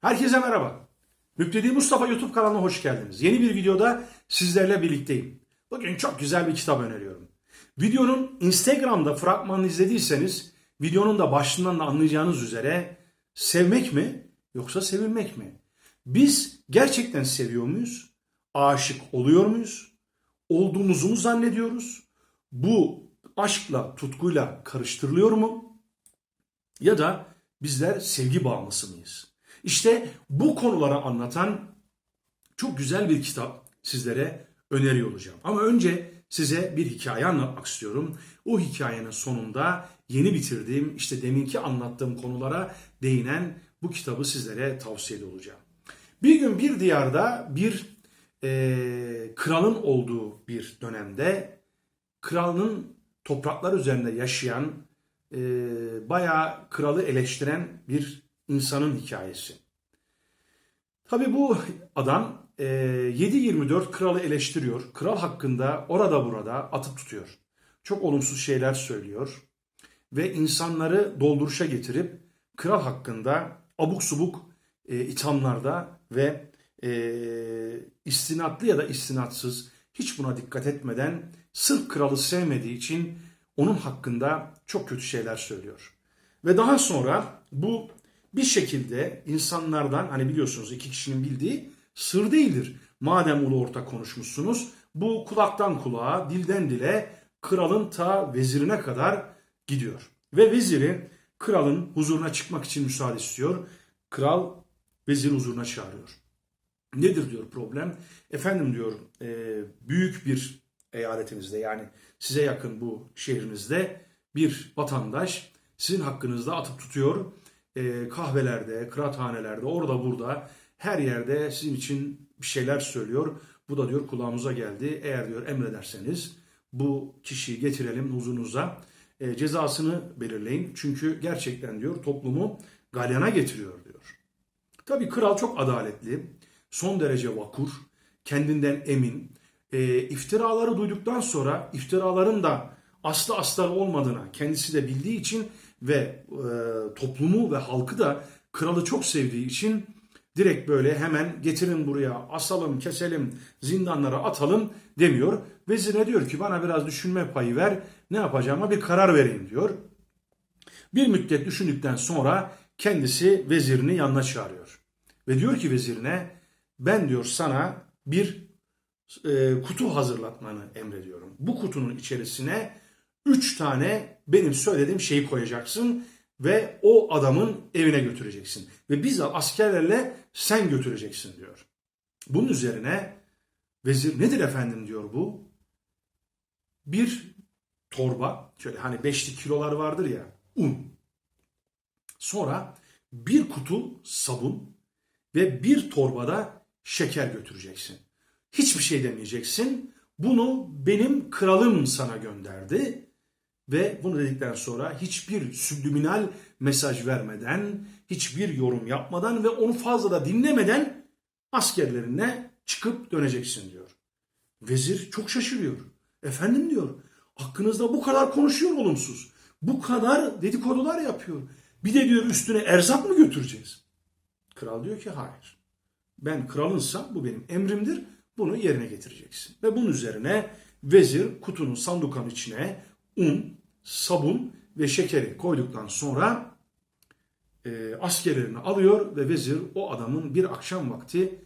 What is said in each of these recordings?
Herkese merhaba. Müptedi Mustafa YouTube kanalına hoş geldiniz. Yeni bir videoda sizlerle birlikteyim. Bugün çok güzel bir kitap öneriyorum. Videonun Instagram'da fragmanını izlediyseniz videonun da başlığından da anlayacağınız üzere sevmek mi yoksa sevilmek mi? Biz gerçekten seviyor muyuz? Aşık oluyor muyuz? Olduğumuzu mu zannediyoruz? Bu aşkla, tutkuyla karıştırılıyor mu? Ya da bizler sevgi bağımlısı mıyız? İşte bu konuları anlatan çok güzel bir kitap sizlere öneriyor olacağım. Ama önce size bir hikaye anlatmak istiyorum. O hikayenin sonunda yeni bitirdiğim işte deminki anlattığım konulara değinen bu kitabı sizlere tavsiye olacağım. Bir gün bir diyarda bir eee, kralın olduğu bir dönemde kralın topraklar üzerinde yaşayan e, bayağı kralı eleştiren bir insanın hikayesi. Tabi bu adam e, 7-24 kralı eleştiriyor. Kral hakkında orada burada atıp tutuyor. Çok olumsuz şeyler söylüyor. Ve insanları dolduruşa getirip kral hakkında abuk subuk e, ithamlarda ve e, istinatlı ya da istinatsız hiç buna dikkat etmeden sırf kralı sevmediği için onun hakkında çok kötü şeyler söylüyor. Ve daha sonra bu bir şekilde insanlardan hani biliyorsunuz iki kişinin bildiği sır değildir. Madem ulu orta konuşmuşsunuz bu kulaktan kulağa, dilden dile kralın ta vezirine kadar gidiyor. Ve veziri kralın huzuruna çıkmak için müsaade istiyor. Kral vezir huzuruna çağırıyor. Nedir diyor problem? Efendim diyor e, büyük bir eyaletinizde yani size yakın bu şehrinizde bir vatandaş sizin hakkınızda atıp tutuyor. E, kahvelerde, kıraathanelerde, orada burada her yerde sizin için bir şeyler söylüyor. Bu da diyor kulağımıza geldi. Eğer diyor emrederseniz bu kişiyi getirelim huzurunuza. E, cezasını belirleyin. Çünkü gerçekten diyor toplumu galyana getiriyor diyor. Tabii kral çok adaletli, son derece vakur, kendinden emin. E, iftiraları duyduktan sonra iftiraların da aslı astarı olmadığına kendisi de bildiği için ve e, toplumu ve halkı da kralı çok sevdiği için direkt böyle hemen getirin buraya asalım, keselim, zindanlara atalım demiyor. Vezirine diyor ki bana biraz düşünme payı ver, ne yapacağıma bir karar vereyim diyor. Bir müddet düşündükten sonra kendisi vezirini yanına çağırıyor. Ve diyor ki vezirine ben diyor sana bir e, kutu hazırlatmanı emrediyorum. Bu kutunun içerisine üç tane benim söylediğim şeyi koyacaksın ve o adamın evine götüreceksin. Ve bizzat askerlerle sen götüreceksin diyor. Bunun üzerine vezir nedir efendim diyor bu. Bir torba şöyle hani beşlik kilolar vardır ya un. Sonra bir kutu sabun ve bir torbada şeker götüreceksin. Hiçbir şey demeyeceksin. Bunu benim kralım sana gönderdi. Ve bunu dedikten sonra hiçbir subliminal mesaj vermeden, hiçbir yorum yapmadan ve onu fazla da dinlemeden askerlerine çıkıp döneceksin diyor. Vezir çok şaşırıyor. Efendim diyor, hakkınızda bu kadar konuşuyor olumsuz. Bu kadar dedikodular yapıyor. Bir de diyor üstüne erzak mı götüreceğiz? Kral diyor ki hayır. Ben kralınsam bu benim emrimdir. Bunu yerine getireceksin. Ve bunun üzerine vezir kutunun sandukanın içine un, sabun ve şekeri koyduktan sonra e, askerlerini alıyor ve vezir o adamın bir akşam vakti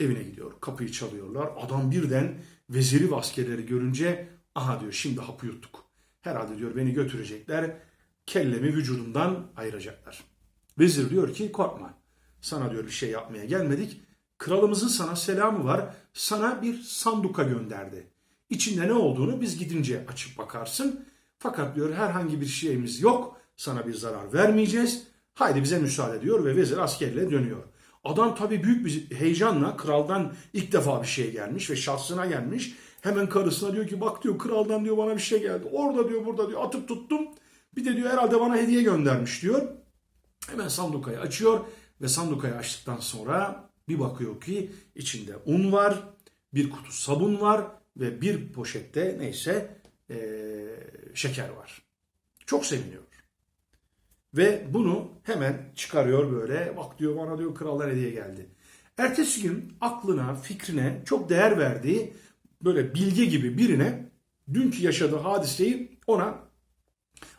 evine gidiyor. Kapıyı çalıyorlar. Adam birden veziri ve askerleri görünce aha diyor şimdi hapı yuttuk. Herhalde diyor beni götürecekler. Kellemi vücudumdan ayıracaklar. Vezir diyor ki korkma. Sana diyor bir şey yapmaya gelmedik. Kralımızın sana selamı var. Sana bir sanduka gönderdi. İçinde ne olduğunu biz gidince açıp bakarsın. Fakat diyor herhangi bir şeyimiz yok. Sana bir zarar vermeyeceğiz. Haydi bize müsaade diyor ve vezir askerle dönüyor. Adam tabii büyük bir heyecanla kraldan ilk defa bir şey gelmiş ve şahsına gelmiş. Hemen karısına diyor ki bak diyor kraldan diyor bana bir şey geldi. Orada diyor burada diyor atıp tuttum. Bir de diyor herhalde bana hediye göndermiş diyor. Hemen sandukayı açıyor ve sandukayı açtıktan sonra bir bakıyor ki içinde un var, bir kutu sabun var ve bir poşette neyse eee, şeker var. Çok seviniyor. Ve bunu hemen çıkarıyor böyle. Bak diyor bana diyor kraldan hediye geldi. Ertesi gün aklına, fikrine çok değer verdiği böyle bilge gibi birine dünkü yaşadığı hadiseyi ona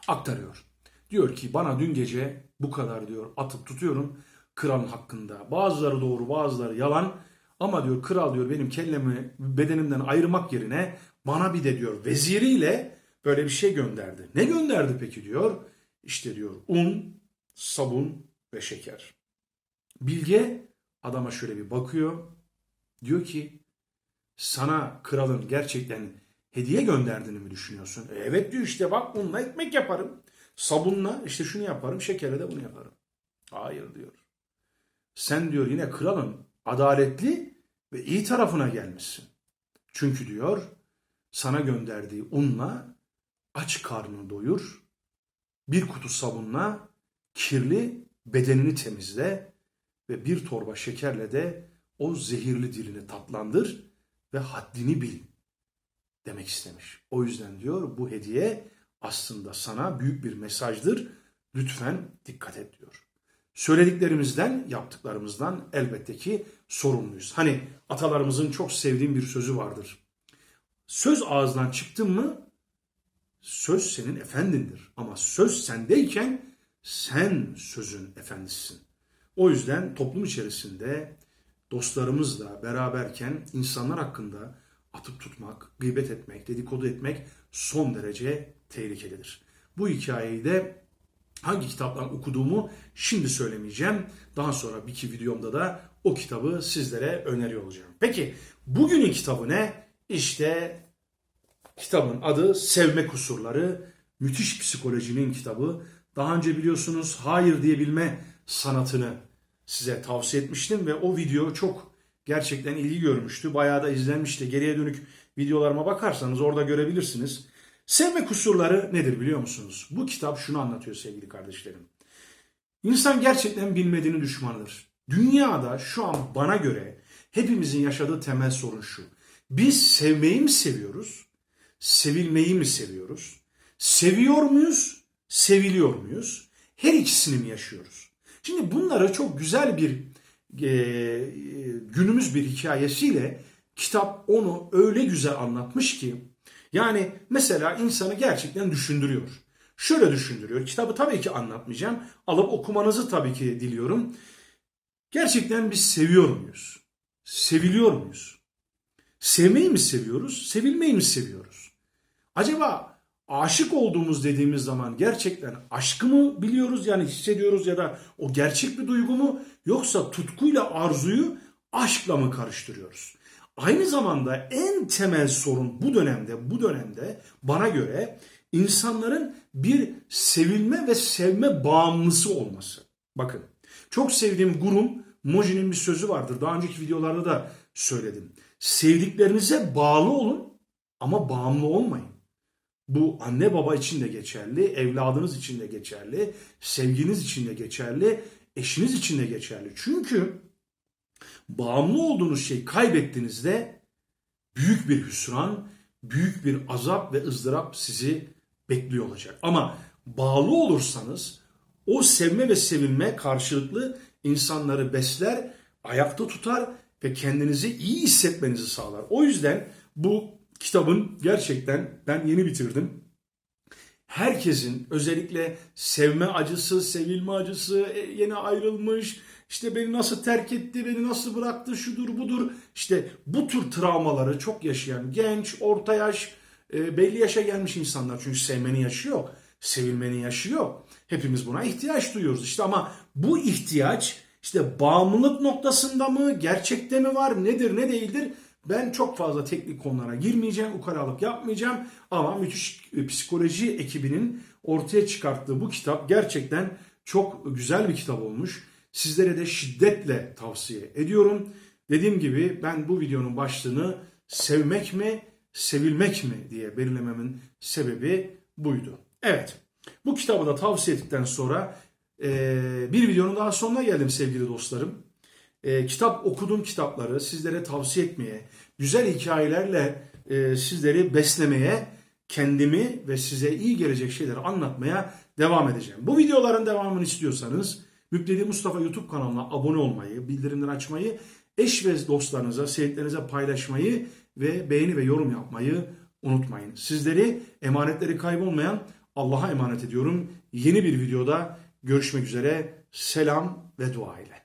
aktarıyor. Diyor ki bana dün gece bu kadar diyor atıp tutuyorum kralın hakkında. Bazıları doğru bazıları yalan ama diyor kral diyor benim kellemi bedenimden ayırmak yerine bana bir de diyor veziriyle böyle bir şey gönderdi. Ne gönderdi peki diyor? İşte diyor un, sabun ve şeker. Bilge adama şöyle bir bakıyor. Diyor ki sana kralın gerçekten hediye gönderdiğini mi düşünüyorsun? "E, evet diyor işte bak bununla ekmek yaparım. Sabunla işte şunu yaparım, şekerle de bunu yaparım. Hayır diyor. Sen diyor yine kralın adaletli ve iyi tarafına gelmişsin. Çünkü diyor sana gönderdiği unla aç karnını doyur, bir kutu sabunla kirli bedenini temizle ve bir torba şekerle de o zehirli dilini tatlandır ve haddini bil demek istemiş. O yüzden diyor bu hediye aslında sana büyük bir mesajdır. Lütfen dikkat et diyor. Söylediklerimizden, yaptıklarımızdan elbette ki sorumluyuz. Hani atalarımızın çok sevdiğim bir sözü vardır. Söz ağızdan çıktı mı söz senin efendindir. Ama söz sendeyken sen sözün efendisisin. O yüzden toplum içerisinde dostlarımızla beraberken insanlar hakkında atıp tutmak, gıybet etmek, dedikodu etmek son derece tehlikelidir. Bu hikayeyi de hangi kitaptan okuduğumu şimdi söylemeyeceğim. Daha sonra bir iki videomda da o kitabı sizlere öneriyor olacağım. Peki bugünün kitabı ne? İşte kitabın adı Sevme Kusurları. Müthiş psikolojinin kitabı. Daha önce biliyorsunuz hayır diyebilme sanatını size tavsiye etmiştim ve o video çok gerçekten ilgi görmüştü. Bayağı da izlenmişti. Geriye dönük videolarıma bakarsanız orada görebilirsiniz. Sevme kusurları nedir biliyor musunuz? Bu kitap şunu anlatıyor sevgili kardeşlerim. İnsan gerçekten bilmediğini düşmanıdır. Dünyada şu an bana göre hepimizin yaşadığı temel sorun şu. Biz sevmeyi mi seviyoruz? Sevilmeyi mi seviyoruz? Seviyor muyuz? Seviliyor muyuz? Her ikisini mi yaşıyoruz? Şimdi bunları çok güzel bir e, günümüz bir hikayesiyle kitap onu öyle güzel anlatmış ki yani mesela insanı gerçekten düşündürüyor. Şöyle düşündürüyor. Kitabı tabii ki anlatmayacağım. Alıp okumanızı tabii ki diliyorum. Gerçekten biz seviyor muyuz? Seviliyor muyuz? Sevmeyi mi seviyoruz? Sevilmeyi mi seviyoruz? Acaba aşık olduğumuz dediğimiz zaman gerçekten aşkı mı biliyoruz yani hissediyoruz ya da o gerçek bir duygu mu yoksa tutkuyla arzuyu aşkla mı karıştırıyoruz? Aynı zamanda en temel sorun bu dönemde bu dönemde bana göre insanların bir sevilme ve sevme bağımlısı olması. Bakın çok sevdiğim Gurum Moji'nin bir sözü vardır. Daha önceki videolarda da söyledim. Sevdiklerinize bağlı olun ama bağımlı olmayın. Bu anne baba için de geçerli, evladınız için de geçerli, sevginiz için de geçerli, eşiniz için de geçerli. Çünkü bağımlı olduğunuz şey kaybettiğinizde büyük bir hüsran, büyük bir azap ve ızdırap sizi bekliyor olacak. Ama bağlı olursanız o sevme ve sevilme karşılıklı insanları besler, ayakta tutar ve kendinizi iyi hissetmenizi sağlar. O yüzden bu kitabın gerçekten ben yeni bitirdim. Herkesin özellikle sevme acısı, sevilme acısı, e, yeni ayrılmış, işte beni nasıl terk etti, beni nasıl bıraktı, şudur budur. İşte bu tür travmaları çok yaşayan genç, orta yaş, e, belli yaşa gelmiş insanlar. Çünkü sevmenin yaşı yok, sevilmenin yaşı. Hepimiz buna ihtiyaç duyuyoruz. İşte ama bu ihtiyaç işte bağımlılık noktasında mı, gerçekte mi var, nedir, ne değildir? Ben çok fazla teknik konulara girmeyeceğim, ukalalık yapmayacağım ama müthiş e, psikoloji ekibinin ortaya çıkarttığı bu kitap gerçekten çok güzel bir kitap olmuş. Sizlere de şiddetle tavsiye ediyorum. Dediğim gibi ben bu videonun başlığını sevmek mi, sevilmek mi diye belirlememin sebebi buydu. Evet, bu kitabı da tavsiye ettikten sonra e, bir videonun daha sonuna geldim sevgili dostlarım. E, kitap okuduğum kitapları sizlere tavsiye etmeye, güzel hikayelerle e, sizleri beslemeye, kendimi ve size iyi gelecek şeyleri anlatmaya devam edeceğim. Bu videoların devamını istiyorsanız Müptedi Mustafa YouTube kanalına abone olmayı, bildirimleri açmayı, eş ve dostlarınıza, sevdiklerinize paylaşmayı ve beğeni ve yorum yapmayı unutmayın. Sizleri emanetleri kaybolmayan Allah'a emanet ediyorum. Yeni bir videoda görüşmek üzere. Selam ve dua ile.